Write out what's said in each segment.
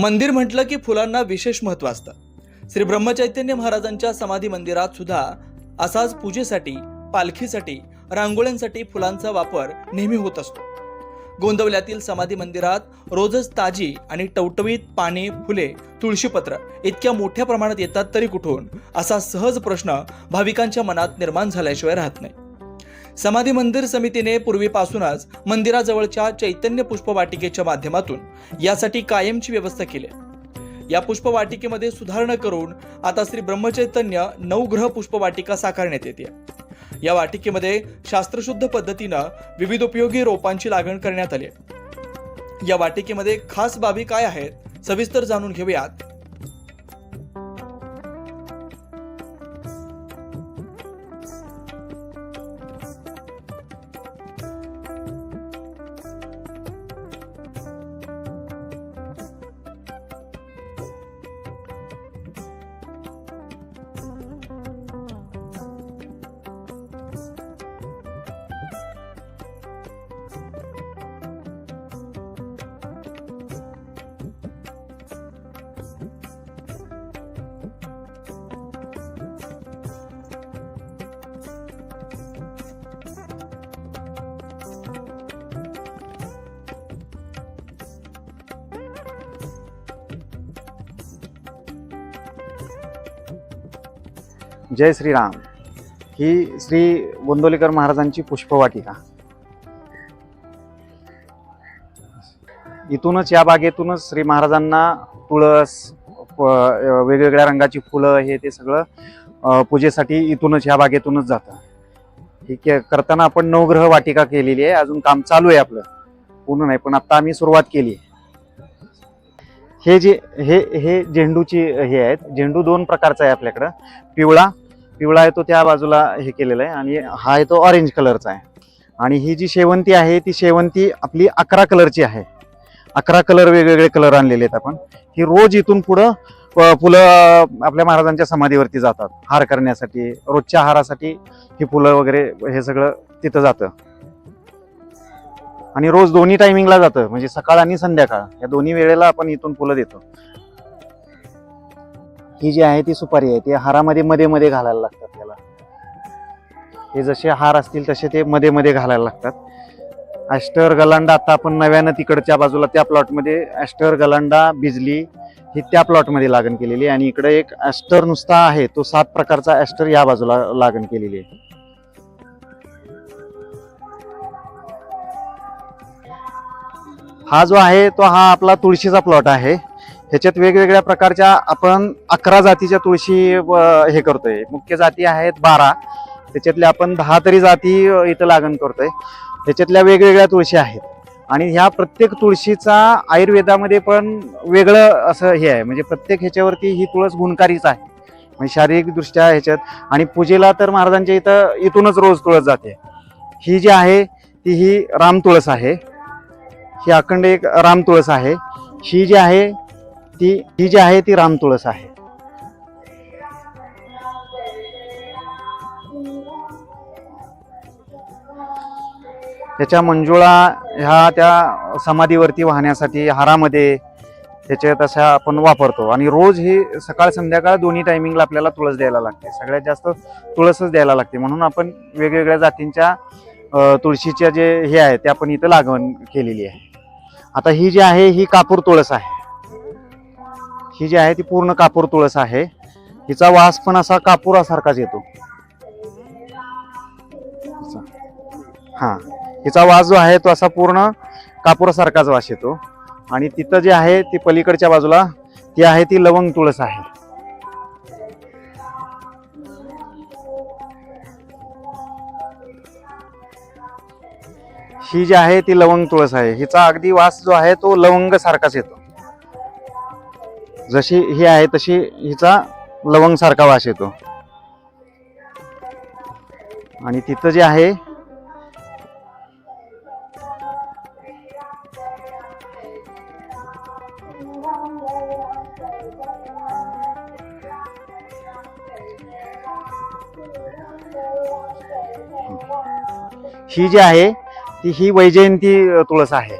मंदिर म्हटलं की फुलांना विशेष महत्त्व असतं. श्री ब्रह्मचैतन्य महाराजांच्या समाधी मंदिरात सुद्धा असाच पूजेसाठी पालखीसाठी रांगोळ्यांसाठी फुलांचा वापर नेहमी होत असतो. गोंदवल्यातील समाधी मंदिरात रोजच ताजी आणि टवटवीत पाने फुले तुळशीपत्र इतक्या मोठ्या प्रमाणात येतात तरी कुठून असा सहज प्रश्न भाविकांच्या मनात निर्माण झाल्याशिवाय राहत नाही. समाधी मंदिर समितीने पूर्वीपासूनच मंदिराजवळच्या चैतन्य पुष्पवाटिकेच्या माध्यमातून यासाठी कायमची व्यवस्था केली आहे. या पुष्पवाटिकेमध्ये सुधारणा करून आता श्री ब्रह्मचैतन्य नवग्रह पुष्पवाटिका साकारण्यात येते या वाटिकेमध्ये शास्त्रशुद्ध पद्धतीनं विविध उपयोगी रोपांची लागण करण्यात आली या वाटिकेमध्ये खास बाबी काय आहेत सविस्तर जाणून घेऊयात जय श्रीराम. ही श्री गोंदोलीकर महाराजांची पुष्पवाटिका. इथूनच या बागेतूनच श्री महाराजांना तुळस प- वेगवेगळ्या रंगाची फुलं हे ते सगळं पूजेसाठी इथूनच ह्या बागेतूनच जातं. ठीक के- करताना आपण नवग्रह वाटिका केलेली आहे. अजून काम चालू आहे आपलं. पूर्ण नाही पण आता आम्ही सुरुवात केली आहे. हे जे हे हे झेंडूची हे आहेत. झेंडू दोन प्रकारचा आहे आपल्याकडं. पिवळा पिवळा आहे तो त्या बाजूला हे केलेला आहे आणि हा आहे तो ऑरेंज कलरचा आहे. आणि ही जी शेवंती आहे ती शेवंती आपली अकरा कलरची आहे. अकरा कलर वेगवेगळे कलर आणलेले आहेत आपण. ही रोज इथून पुढं फुलं आपल्या महाराजांच्या समाधीवरती जातात. हार करण्यासाठी रोजच्या हारासाठी ही फुलं वगैरे हे सगळं तिथं जातं. आणि रोज दोन्ही टायमिंगला जातं. म्हणजे सकाळ आणि संध्याकाळ. या दोन्ही वेळेला आपण इथून फुलं देतो. ही जी आहे ती सुपारी आहे. ती हारामध्ये मध्ये मध्ये घालायला लागतात त्याला. हे जसे हार असतील तसे ते मध्ये मध्ये घालायला लागतात. ॲस्टर गलांडा आता आपण नव्यानं तिकडच्या बाजूला त्या प्लॉटमध्ये ॲस्टर गलांडा बिजली ही त्या प्लॉटमध्ये लागण केलेली आहे. आणि इकडे एक ॲस्टर नुसता आहे. तो सात प्रकारचा ॲस्टर या बाजूला लागण केलेली आहे. हा जो आहे तो हा आपला तुळशीचा प्लॉट आहे. ह्याच्यात वेगवेगळ्या प्रकारच्या आपण अकरा जातीच्या तुळशी हे करतोय. मुख्य जाती आहेत बारा. त्याच्यातल्या आपण दहा तरी जाती इथं लागण करतोय. त्याच्यातल्या वेगवेगळ्या तुळशी आहेत. आणि ह्या प्रत्येक तुळशीचा आयुर्वेदामध्ये पण वेगळं असं हे आहे. म्हणजे प्रत्येक ह्याच्यावरती ही तुळस गुणकारीच आहे. म्हणजे शारीरिकदृष्ट्या ह्याच्यात आणि पूजेला तर महाराजांच्या इथं इथूनच रोज तुळस जाते. ही जी आहे ती ही राम तुळस आहे. ही अखंड एक राम तुळस आहे. ही जी आहे ती ही जी आहे ती राम तुळस आहे. त्याच्या मंजुळा ह्या त्या समाधीवरती वाहण्यासाठी हारामध्ये त्याच्या तशा आपण वापरतो. आणि रोज ही सकाळ संध्याकाळ दोन्ही टायमिंगला आपल्याला तुळस द्यायला लागते. सगळ्यात जास्त तुळसच द्यायला लागते. म्हणून आपण वेगवेगळ्या जातींच्या तुळशीच्या जे हे आहे ते आपण इथं लागवण केलेली आहे. आता ही जी आहे ही कापूर तुळस आहे. ही जी आहे ती पूर्ण कापूर तुळस आहे. हिचा वास पण असा कापुरासारखाच येतो. हा हिचा वास जो आहे तो असा पूर्ण कापुरासारखाच वास येतो. आणि तिथं जे आहे ती पलीकडच्या बाजूला ती आहे ती लवंग तुळस आहे. ही जी आहे ती लवंग तुळस आहे. हिचा अगदी वास जो आहे तो लवंग सारखाच येतो. जशी ही आहे तशी हिचा लवंग सारखा वास येतो. आणि तिथं जे आहे ही जी आहे ती ही वैजयंती तुळस आहे.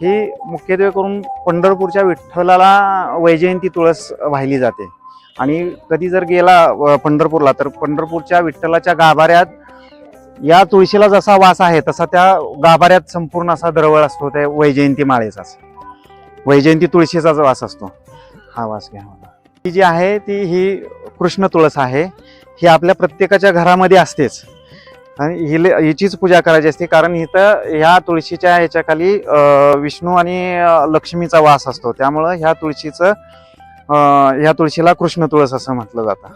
ही मुख्यत्वे करून पंढरपूरच्या विठ्ठलाला वैजयंती तुळस वाहिली जाते. आणि कधी जर गेला पंढरपूरला तर पंढरपूरच्या विठ्ठलाच्या गाभाऱ्यात या तुळशीला जसा वास आहे तसा त्या गाभाऱ्यात संपूर्ण असा दरवळ असतो त्या वैजयंती माळेचाच वैजयंती तुळशीचाच वास असतो हा वास घ्या ती ही जी आहे ती ही कृष्ण तुळस आहे. ही आपल्या प्रत्येकाच्या घरामध्ये असतेच. आणि हिले हिचीच पूजा करायची असते कारण इथं ह्या तुळशीच्या ह्याच्याखाली विष्णू आणि लक्ष्मीचा वास असतो. त्यामुळं ह्या तुळशीचं ह्या तुळशीला कृष्ण तुळस असं म्हटलं जातं.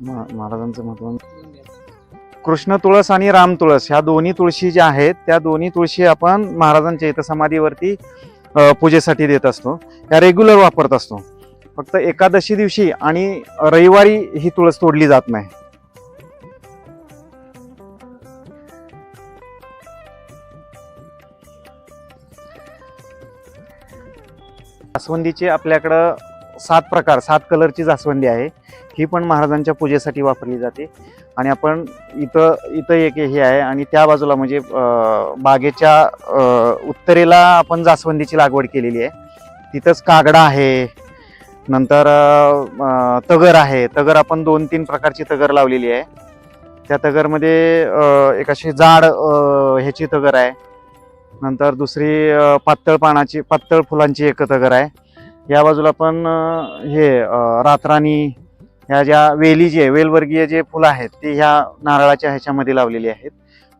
महाराजांचं महत्त्व कृष्ण तुळस आणि राम तुळस ह्या दोन्ही तुळशी ज्या आहेत त्या दोन्ही तुळशी आपण महाराजांच्या इथं समाधीवरती पूजेसाठी देत असतो. या रेग्युलर वापरत असतो. फक्त एकादशी दिवशी आणि रविवारी ही तुळस तोडली जात नाही. जास्वंदीचे आपल्याकडं सात प्रकार सात कलरची जास्वंदी आहे. ही पण महाराजांच्या पूजेसाठी वापरली जाते. आणि आपण इथं इथं एक हे आहे आणि त्या बाजूला म्हणजे बागेच्या उत्तरेला आपण जास्वंदीची लागवड केलेली आहे. तिथंच कागडा आहे. नंतर तगर आहे. तगर आपण दोन तीन प्रकारची तगर लावलेली आहे. त्या तगरमध्ये एक अशी जाड ह्याची तगर आहे. नंतर दुसरी पातळ पानाची पातळ फुलांची एक तगर आहे. या बाजूला पण हे रातराणी ह्या ज्या वेली जे वेलवर्गीय जे फुलं आहेत ते ह्या नारळाच्या ह्याच्यामध्ये लावलेली आहेत.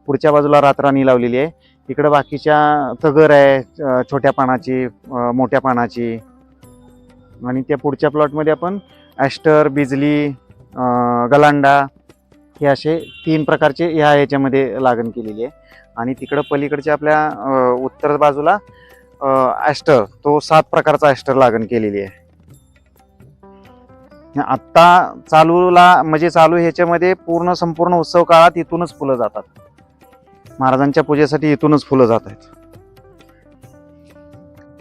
पुढच्या बाजूला रातराणी लावलेली आहे. इकडं बाकीच्या तगर आहे छोट्या पानाची मोठ्या पानाची. आणि त्या पुढच्या प्लॉटमध्ये आपण ॲस्टर बिजली गलांडा हे असे तीन प्रकारचे ह्या ह्याच्यामध्ये लागण केलेली आहे. आणि तिकडं पलीकडच्या आपल्या उत्तर बाजूला ॲस्टर तो सात प्रकारचा ॲस्टर लागण केलेली आहे. आत्ता चालूला म्हणजे चालू ह्याच्यामध्ये पूर्ण संपूर्ण उत्सव काळात इथूनच फुलं जातात. महाराजांच्या पूजेसाठी इथूनच फुलं जात आहेत.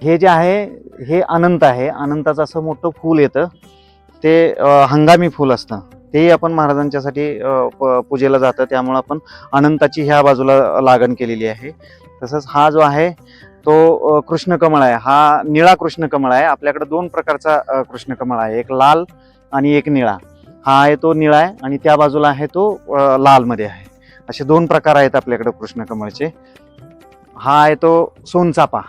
हे जे आहे हे अनंत आहे. अनंताचं असं मोठं फूल येतं. ते हंगामी फूल असतं. तेही आपण महाराजांच्यासाठी प- पूजेला जातं. त्यामुळं आपण अनंताची ह्या बाजूला लागण केलेली आहे. तसंच हा जो आहे तो कृष्ण कृष्णकमळ आहे. हा निळा कृष्णकमळ आहे. आपल्याकडे दोन प्रकारचा कृष्णकमळ आहे. एक लाल आणि एक निळा. हा आहे तो निळा आहे आणि त्या बाजूला आहे तो लालमध्ये आहे. असे दोन प्रकार आहेत आपल्याकडे कृष्णकमळचे. हा आहे तो सोनचापा.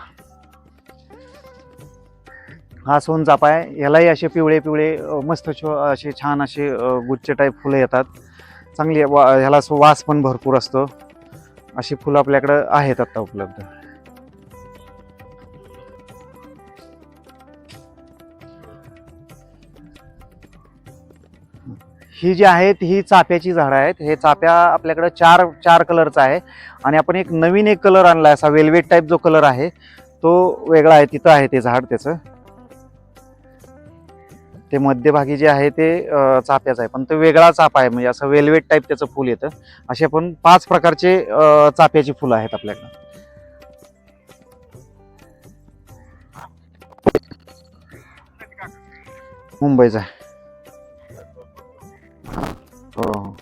हा सोनचापा आहे. यालाही असे पिवळे पिवळे मस्त छो असे छान असे गुच्छ टाईप फुलं येतात. चांगली वा ह्याला वास पण भरपूर असतो. अशी फुलं आपल्याकडं आहेत आत्ता उपलब्ध. ही जी आहेत ही चाफ्याची झाडं आहेत. हे चाफ्या आपल्याकडं चार चार कलरचा आहे. आणि आपण एक नवीन एक कलर आणला असा वेल्वेट टाईप जो कलर आहे तो वेगळा आहे तिथं आहे ते झाड त्याचं. ते मध्यभागी जे आहे ते चाप्याचं चाफ्याचं आहे. पण तो वेगळा चाफा आहे म्हणजे असं वेल्वेट टाईप त्याचं फूल येतं. असे पण पाच प्रकारचे चाप्याची चाफ्याची फुलं आहेत आपल्याकडं. मुंबईचा आहे. हो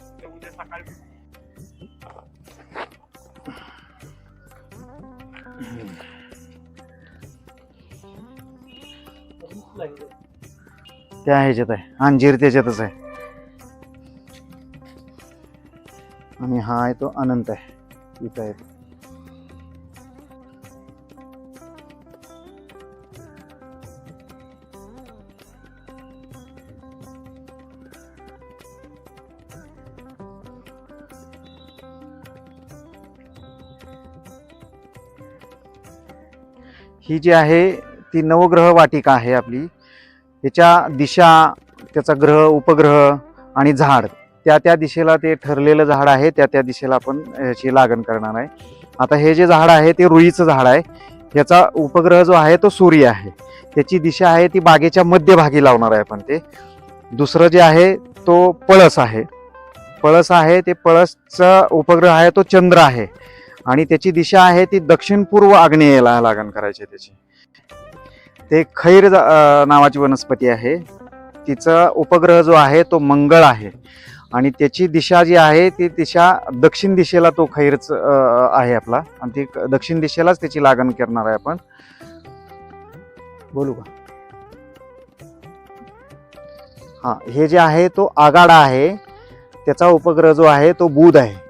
त्या ह्याच्यात आहे. अंजीर त्याच्यातच आहे. आणि हा आहे तो अनंत आहे. इथं आहे. ही जी आहे ती नवग्रह वाटिका आहे आपली. याच्या दिशा त्याचा ग्रह उपग्रह आणि झाड त्या त्या दिशेला ते ठरलेलं झाड आहे त्या त्या दिशेला आपण ह्याची लागण करणार आहे. आता हे जे झाड आहे ते रुईचं झाड आहे. याचा उपग्रह जो आहे तो सूर्य आहे. त्याची दिशा आहे ती बागेच्या मध्यभागी लावणार आहे आपण ते. दुसरं जे आहे तो पळस आहे. पळस आहे ते पळसचा उपग्रह आहे तो चंद्र आहे. आणि त्याची दिशा आहे ती दक्षिण पूर्व आग्नेयला लागण करायची त्याची. ते खैर नावाची वनस्पती आहे. तिचा उपग्रह जो आहे तो मंगळ आहे. आणि त्याची दिशा जी आहे ती दिशा दक्षिण दिशेला तो खैरच आहे आपला. आणि ती दक्षिण दिशेलाच त्याची लागण करणार आहे आपण. बोलू का? हा हे जे आहे तो आगाडा आहे त्याचा उपग्रह जो आहे तो बुध आहे.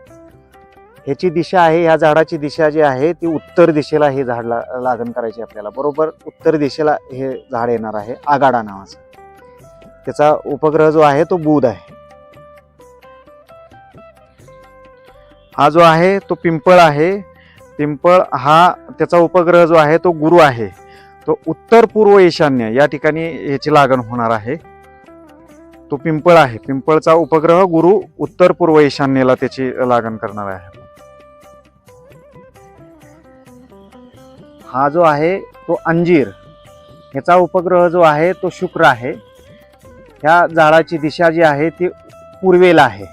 ह्याची दिशा आहे ह्या झाडाची दिशा जी आहे ती उत्तर दिशेला हे झाड ला- लागण करायची आपल्याला. बरोबर उत्तर दिशेला हे झाड येणार आहे आगाडा नावाचं. त्याचा उपग्रह जो आहे तो बुध आहे. हा जो आहे तो पिंपळ आहे. पिंपळ हा त्याचा उपग्रह जो आहे तो गुरु आहे. तो उत्तर पूर्व ईशान्य या ठिकाणी याची लागण होणार आहे. तो पिंपळ आहे. पिंपळचा उपग्रह गुरु उत्तर पूर्व ईशान्येला त्याची लागण करणार आहे. हा जो आहे तो अंजीर. ह्याचा उपग्रह जो आहे तो शुक्र आहे. ह्या झाडाची दिशा जी आहे ती पूर्वेला आहे.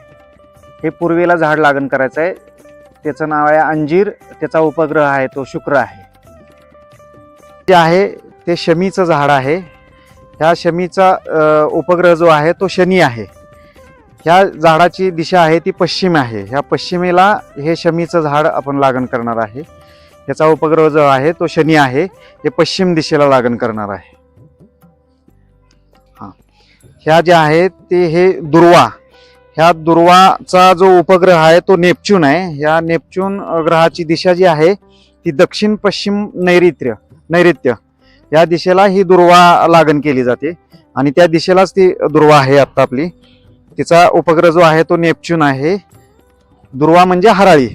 हे पूर्वेला झाड लागण करायचं आहे त्याचं नाव आहे अंजीर. त्याचा उपग्रह आहे तो शुक्र आहे. जे आहे ते शमीचं झाड आहे. ह्या शमीचा उपग्रह जो आहे तो शनी आहे. ह्या झाडाची दिशा आहे ती पश्चिम आहे. ह्या पश्चिमेला हे शमीचं झाड आपण लागण करणार आहे. याचा उपग्रह जो आहे तो शनी आहे हे पश्चिम दिशेला लागण करणार आहे. हा. ह्या ज्या आहेत ते हे दुर्वा. ह्या दुर्वाचा जो उपग्रह आहे तो नेपच्यून आहे. ह्या नेपच्यून ग्रहाची दिशा जी आहे ती दक्षिण पश्चिम नैऋत्य नैऋत्य या दिशेला ही दुर्वा लागण केली जाते. आणि त्या दिशेलाच ती दुर्वा आहे आत्ता आपली. तिचा उपग्रह जो आहे तो नेपच्यून आहे. दुर्वा म्हणजे हराळी.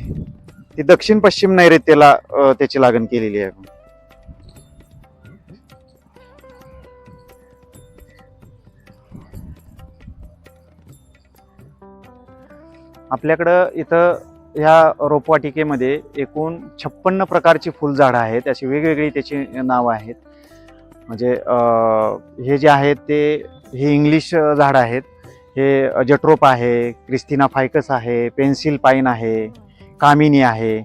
ती दक्षिण पश्चिम नैऋत्येला त्याची लागण केलेली आहे. आपल्याकडं इथं ह्या रोपवाटिकेमध्ये एकूण छप्पन्न प्रकारची फुलझाडं आहेत. अशी वेगवेगळी त्याची नावं आहेत. म्हणजे हे जे आहेत ते हे इंग्लिश झाडं आहेत. हे जट्रोप आहे क्रिस्टिना फायकस आहे पेन्सिल पाईन आहे. कामिनी आहे.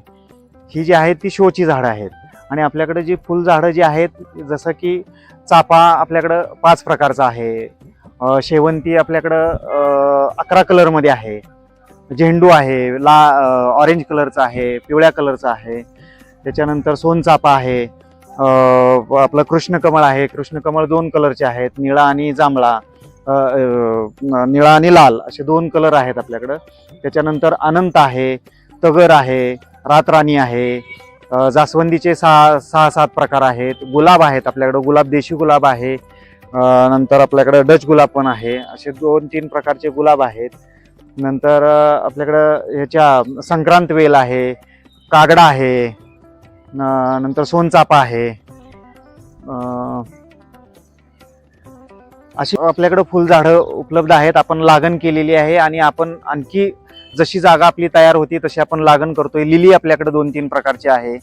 ही जी आहेत ती शोची झाडं आहेत. आणि आपल्याकडे जी फुलझाडं जी आहेत जसं की चाफा आपल्याकडं पाच प्रकारचा आहे. शेवंती आपल्याकडं अकरा कलरमध्ये आहे. झेंडू आहे ला ऑरेंज कलरचा आहे पिवळ्या कलरचा आहे. त्याच्यानंतर सोनचाफा आहे. आपलं कृष्णकमळ आहे. कृष्णकमळ दोन कलरचे आहेत निळा आणि जांभळा. निळा आणि लाल असे दोन कलर आहेत आपल्याकडं. त्याच्यानंतर अनंत आहे. तगर आहे रातराणी आहे जास्वंदीचे सहा सहा सात प्रकार आहेत. गुलाब आहेत आपल्याकडं गुलाब देशी गुलाब आहे. नंतर आपल्याकडं डच गुलाब पण आहे. असे दोन तीन प्रकारचे गुलाब आहेत. नंतर आपल्याकडं ह्याच्या संक्रांत वेल आहे कागडा आहे नंतर सोनचापा आहे. अशी आपल्याकडं फुलझाडं उपलब्ध आहेत. आपण लागण केलेली आहे आणि आपण आणखी जशी जागा आपली तयार होती तशी आपण लागण करतोय. लिली आपल्याकडे दोन तीन प्रकारची आहे.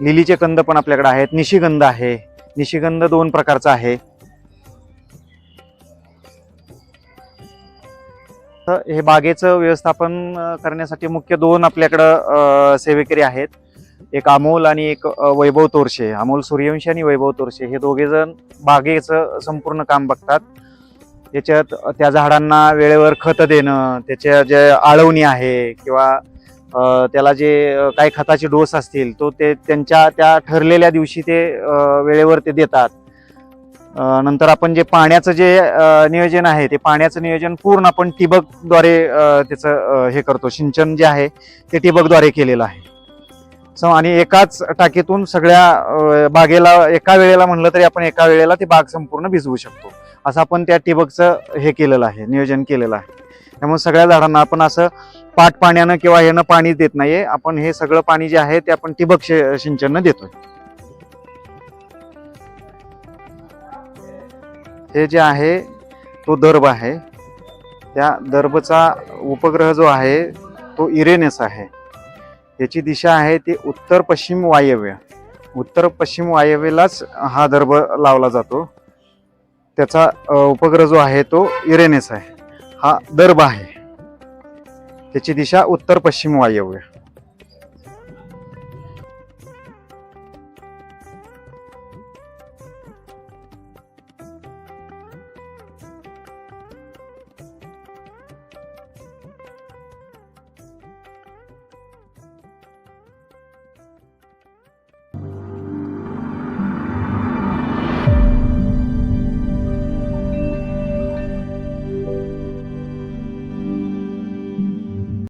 लिलीचे कंद पण आपल्याकडे आहेत. निशिगंध आहे. निशिगंध दोन प्रकारचा आहे. तर हे बागेचं व्यवस्थापन करण्यासाठी मुख्य दोन आपल्याकडं सेवेकरी आहेत. एक अमोल आणि एक वैभव तोरशे. अमोल सूर्यवंशी आणि वैभव तोरशे. हे दोघे जण बागेचं संपूर्ण काम बघतात. याच्यात त्या झाडांना वेळेवर खत देणं त्याच्या जे आळवणी आहे किंवा त्याला जे काही खताचे डोस असतील तो ते त्यांच्या त्या ठरलेल्या दिवशी ते वेळेवर ते देतात. नंतर आपण जे पाण्याचं जे नियोजन आहे ते पाण्याचं नियोजन पूर्ण आपण ठिबकद्वारे त्याचं हे करतो. सिंचन जे आहे ते टिबकद्वारे केलेलं आहे. सो आणि एकाच टाकीतून सगळ्या बागेला एका वेळेला म्हणलं तरी आपण एका वेळेला ती बाग संपूर्ण भिजवू शकतो. असं आपण त्या ठिबकचं हे केलेलं आहे नियोजन केलेलं आहे. त्यामुळे सगळ्या झाडांना आपण असं पाट पाण्यानं किंवा यानं पाणी देत नाहीये. आपण हे सगळं पाणी जे आहे ते आपण ठिबक सिंचन सिंचननं देतोय. हे जे आहे तो दर्भ आहे. त्या दर्भचा उपग्रह जो आहे तो इरेनेस आहे. याची दिशा आहे ती उत्तर पश्चिम वायव्य. उत्तर पश्चिम वायव्येलाच हा दर्भ लावला जातो. त्याचा उपग्रह जो आहे तो इरेनेस आहे. हा दर्भ आहे. त्याची दिशा उत्तर पश्चिम वायव्य.